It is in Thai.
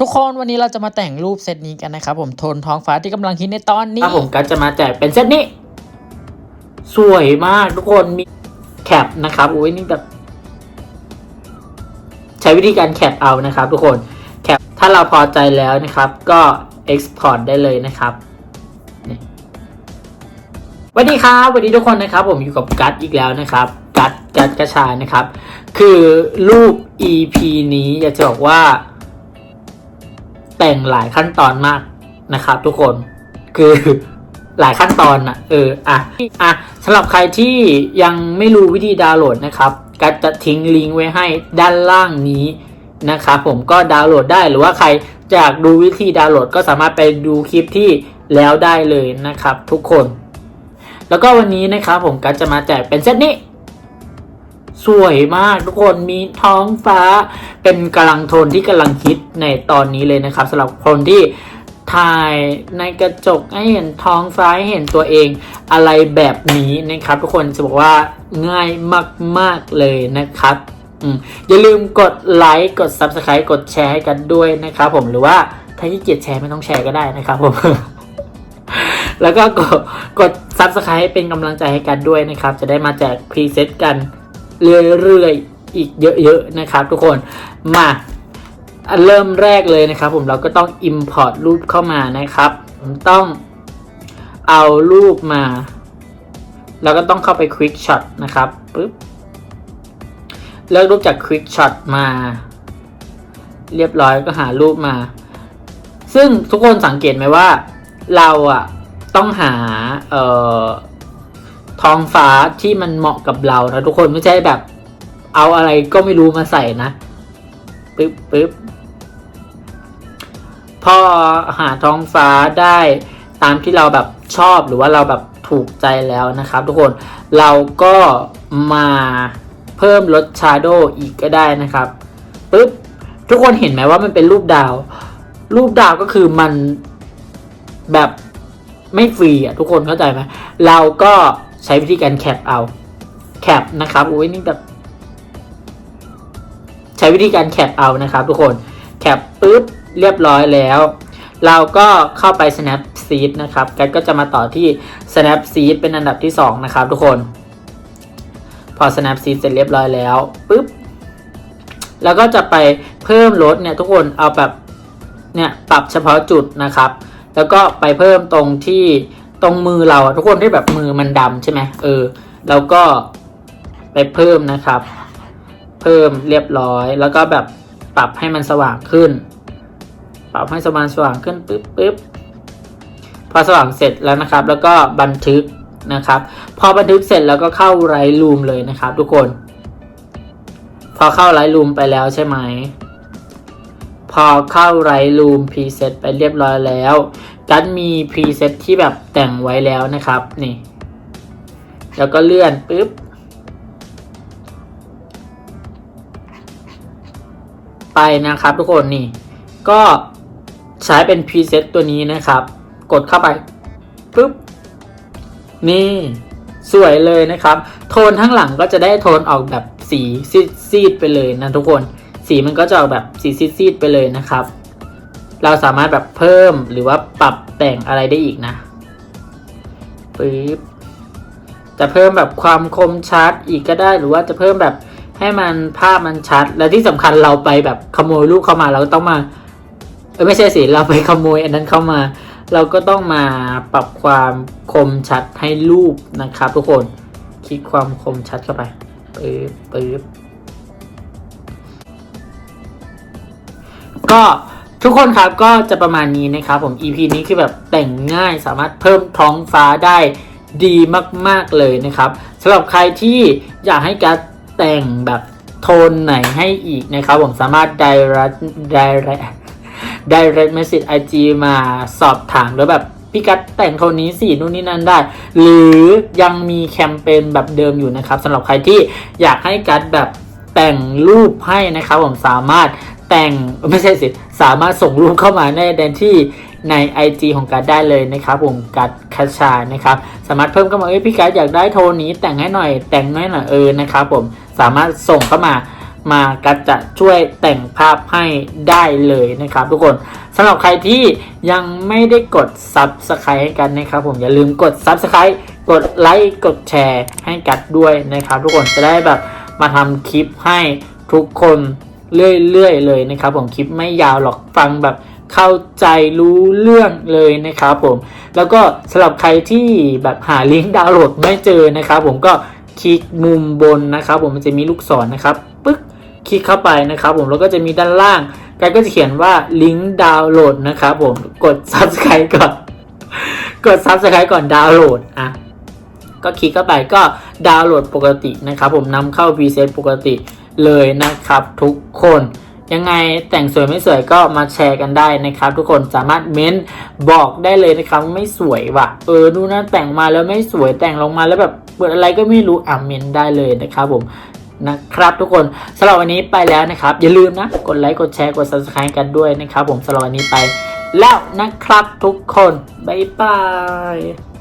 ทุกคนวันนี้เราจะมาแต่งรูปเซตนี้กันนะครับผมโทนท้องฟ้าที่กำลังฮิตในตอนนี้ถ้าผมก็จะมาแจกเป็นเซตนี้ สวยมากทุกคนมีแคปนะครับโอ้ยนี่แบบ ใช้วิธีการแคปเอานะครับ ทุกคนแคปถ้าเราพอใจแล้วนะครับ ก็ Export ได้เลยนะครับสวัสดีครับสวัสดีทุกคนนะครับ ผมอยู่กับกัดอีกแล้วนะครับ กัดกัดกระชายนะครับ คือรูป EP นี้อยากจะบอกว่า แต่งหลายขั้นตอนมากนะครับ ทุกคนคือหลายขั้นตอนนะเอออะอะสำหรับใครที่ยังไม่รู้วิธีดาวน์โหลดนะครับก็จะทิ้งลิงก์ไว้ให้ด้านล่างนี้นะครับผมก็ดาวน์โหลดได้หรือว่าใครอยากดูวิธีดาวน์โหลดก็สามารถไปดูคลิปที่แล้วได้เลยนะครับ ทุกคน แล้วก็วันนี้นะครับผมก็จะมาแจกเป็นเซตนี้ สวยมากทุกคนมีท้องฟ้า เป็นกำลังโทนที่กำลังฮิตในตอนนี้เลยนะครับสำหรับคนที่ถ่ายในกระจกให้เห็นท้องฟ้าให้เห็นตัวเองอะไรแบบนี้นะครับ ทุกคนจะบอกว่าง่ายมาก ๆ เลยนะครับอย่าลืมกดไลค์กด Subscribe กดแชร์ให้กันด้วยนะครับผมหรือว่าถ้าที่เกียจแชร์ไม่ต้องแชร์ก็ได้นะครับผมแล้วก็กดกด Subscribe เป็นกำลังใจให้กันด้วยนะครับ จะได้มาแจกพรีเซตกัน เรื่อยๆ อีกเยอะๆนะครับ ทุกคนมาเริ่มแรกเลยนะครับ ผมเราก็ต้อง Import รูปเข้ามานะครับ ผมต้องเอารูปมา แล้วก็ต้องเข้าไป Quick Shot นะครับปึ๊บเลือกรูปจาก Quick Shot มา เรียบร้อยก็หารูปมา ซึ่งทุกคนสังเกตไหมว่า เราอะต้องหาเอ่อ ท้องฟ้าที่มันเหมาะกับเรานะทุกคนไม่ใช่แบบ เอาอะไรก็ไม่รู้มาใส่นะปึ๊บปึ๊บพอหาท้องฟ้าได้ตามที่เราแบบชอบหรือว่าเราแบบถูกใจแล้วนะครับ ทุกคนเราก็มาเพิ่มลดชาโดอีกก็ได้นะครับปึ๊บทุกคนเห็นไหมว่ามันเป็นรูปดาว รูปดาวก็คือมันแบบไม่ฟรีอะทุกคนเข้าใจไหมเราก็ ใช้วิธีการแคปเอาแคปนะครับอุ้ยนี่แบบใช้วิธีการแคปเอานะครับ ทุกคนแคปปุ๊บเรียบร้อยแล้ว เราก็เข้าไป Snapseed นะครับกันก็จะมาต่อที่ Snapseed เป็นอันดับที่ 2 นะครับ ทุกคน พอ Snapseed เสร็จเรียบร้อยแล้วปุ๊บแล้วก็จะไปเพิ่มลดเนี่ยทุกคนเอาแบบเนี่ยปรับเฉพาะจุดนะครับ แล้วก็ไปเพิ่มตรงที่ ตรงมือเราทุกคนที่แบบมือมันดำใช่ไหมเออแล้วก็ไปเพิ่มนะครับ เพิ่มเรียบร้อย แล้วก็แบบปรับให้มันสว่างขึ้น ปรับให้สว่างสว่างขึ้นปึ๊บปึ๊บพอสว่างเสร็จแล้วนะครับ แล้วก็บันทึกนะครับ พอบันทึกเสร็จแล้วก็เข้าไรลูมเลยนะครับ ทุกคน พอเข้าไรลูมไปแล้วใช่ไหม พอเข้าไรลูมพรีเซตไปเรียบร้อยแล้ว กันมีพรีเซตที่แบบแต่งไว้แล้วนะครับ นี่ แล้วก็เลื่อนปุ๊บ ไปนะครับทุกคนนี่ ก็ใช้เป็นพรีเซตตัวนี้นะครับ กดเข้าไปปุ๊บ นี่สวยเลยนะครับ โทนทั้งหลังก็จะได้โทนออกแบบสีซีดๆไปเลยนะทุกคน สีมันก็จะออกแบบสีซีดๆไปเลยนะครับ เราสามารถแบบเพิ่มหรือว่าปรับแต่งอะไรได้อีกนะปึ๊บจะเพิ่มแบบความคมชัดอีกก็ได้หรือว่าจะเพิ่มแบบให้มันภาพมันชัด และที่สำคัญเราไปแบบขโมยรูปเข้ามาเราก็ต้องมาเออไม่ใช่สิเราไปขโมยอันนั้นเข้ามา เราก็ต้องมาปรับความคมชัดให้รูปนะครับ ทุกคนคลิกความคมชัดเข้าไปปึ๊บปึ๊บ ก็ทุกคนครับก็จะประมาณนี้นะครับผม EP นี้คือแบบแต่งง่ายสามารถเพิ่มท้องฟ้าได้ดีมาก ๆ เลยนะครับสำหรับใครที่อยากให้การแต่งแบบโทนไหนให้อีกนะครับ ผมสามารถ direct direct direct message IG มาสอบถามแล้วแบบพี่กัดแต่งโทนนี้สีนู่นนี่นั่นได้ หรือยังมีแคมเปญแบบเดิมอยู่นะครับสำหรับใครที่อยากให้กัดแบบแต่งรูปให้นะครับผมสามารถ แต่งไม่ใช่สิ สามารถส่งรูปเข้ามาในแดนที่ใน IG ของกัดได้เลยนะครับผมกัดคาชานะครับสามารถเพิ่มเข้ามาเอ้ยพี่กัดอยากได้โทนนี้แต่งให้หน่อยแต่งให้หน่อยเออนะครับผมสามารถส่งเข้ามามากัดจะช่วยแต่งภาพให้ได้เลยนะครับ ทุกคนสำหรับใครที่ยังไม่ได้กด Subscribe ให้กันนะครับ ผมอย่าลืมกด Subscribe กดไลค์กดแชร์ให้กัดด้วยนะครับ ทุกคนจะได้แบบมาทำคลิปให้ทุกคน เรื่อยๆเลยนะครับผมคลิปไม่ยาวหรอกฟังแบบเข้าใจรู้เรื่องเลยนะครับผมแล้วก็สำหรับใครที่แบบหาลิงก์ดาวน์โหลดไม่เจอนะครับ ผมก็คลิกมุมบนนะครับ ผมมันจะมีลูกศรนะครับปึ๊กคลิกเข้าไปนะครับ ผมแล้วก็จะมีด้านล่างกันก็จะเขียนว่าลิงก์ดาวน์โหลดนะครับผมกด subscribe ก่อน กด subscribe ก่อนดาวน์โหลดอะก็คลิกเข้าไปก็ดาวน์โหลดปกตินะครับ ผมนำเข้า preset ปกติ เลยนะครับทุกคนยังไงแต่งสวยไม่สวยก็มาแชร์กันได้นะครับ ทุกคนสามารถเม้นบอกได้เลยนะครับไม่สวยว่ะ เออดูนะแต่งมาแล้วไม่สวยแต่งลงมาแล้วแบบเปิดอะไรก็ไม่รู้อะเม้นได้เลยนะครับผมนะครับทุกคนสำหรับวันนี้ไปแล้วนะครับ อย่าลืมนะ กดไลค์กดแชร์กด subscribe กันด้วยนะครับ ผมสำหรับวันนี้ไปแล้วนะครับทุกคนบ๊ายบาย